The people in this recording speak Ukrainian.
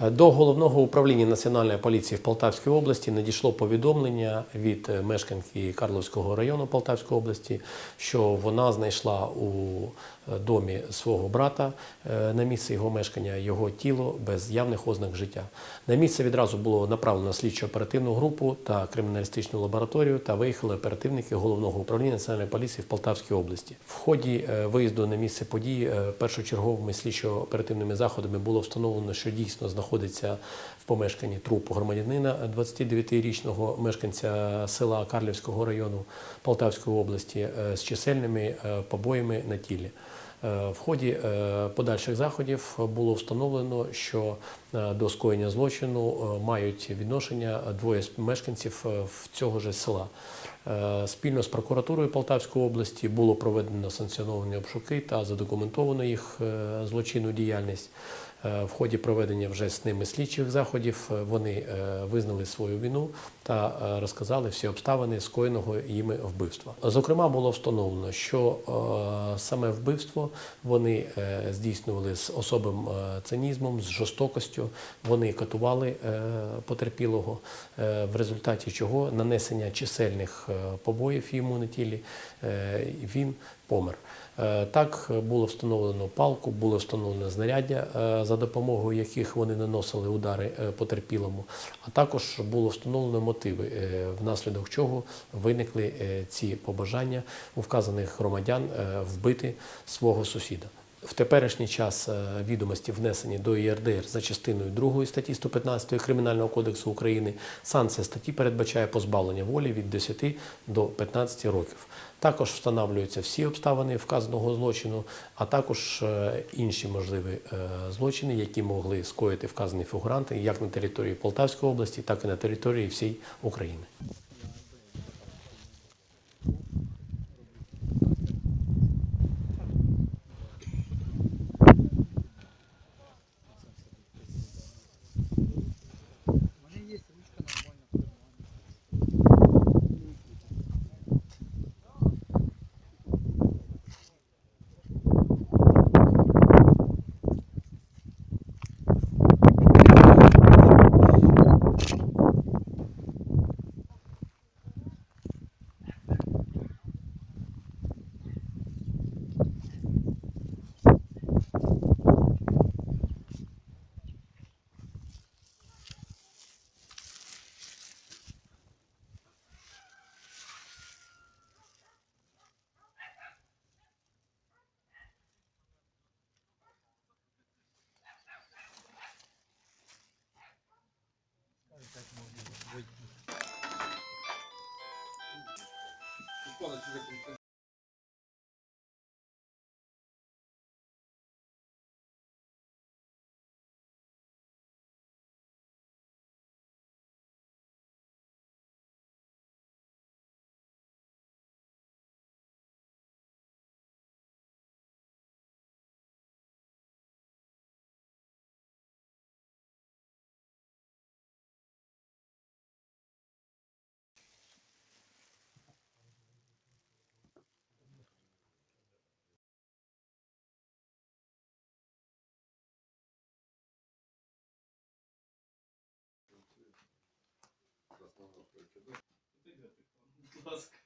До головного управління національної поліції в Полтавській області надійшло повідомлення від мешканки Карловського району Полтавської області, що вона знайшла у е, домі свого брата е, на місце його мешкання його тіло без явних ознак життя. На місце відразу було направлено слідчо-оперативну групу та криміналістичну лабораторію та виїхали оперативники головного управління національної поліції в Полтавській області. В ході е, виїзду на місце події першочерговими слідчо-оперативними заходами було встановлено, що дійсно знаходиться в помешканні труп громадянина 29-річного мешканця села Карлівського району Полтавської області е, з чисельними е, побоями на тілі. Е, В ході подальших заходів було встановлено, що до скоєння злочину мають відношення двоє мешканців цього ж села. Спільно з прокуратурою Полтавської області було проведено санкціоновані обшуки та задокументовано їх злочинну діяльність. Е, В ході проведення вже з ними слідчих заходів е, вони е, визнали свою вину та розказали всі обставини скоєного їми вбивства. Зокрема, було встановлено, що саме вбивство вони здійснювали з особим цинізмом, з жорстокостю. Вони катували потерпілого, в результаті чого нанесення чисельних побоїв йому на тілі він помер. Е, Так було встановлено палку, було встановлено знаряддя, е, за допомогою яких вони наносили удари е, потерпілому, а також було встановлено мотиви, внаслідок чого виникли ці побажання у вказаних громадян вбити свого сусіда. В теперішній час е, відомості внесені до ЄРДР за частиною 2 статті 115 Кримінального кодексу України. Санкція статті передбачає позбавлення волі від 10 до 15 років. Також встановлюються всі обставини вказаного злочину, а також е, інші можливі е, злочини, які могли скоїти вказані фігуранти як на території Полтавської області, так і на території всієї України. Так можна вийти. Будь ласка.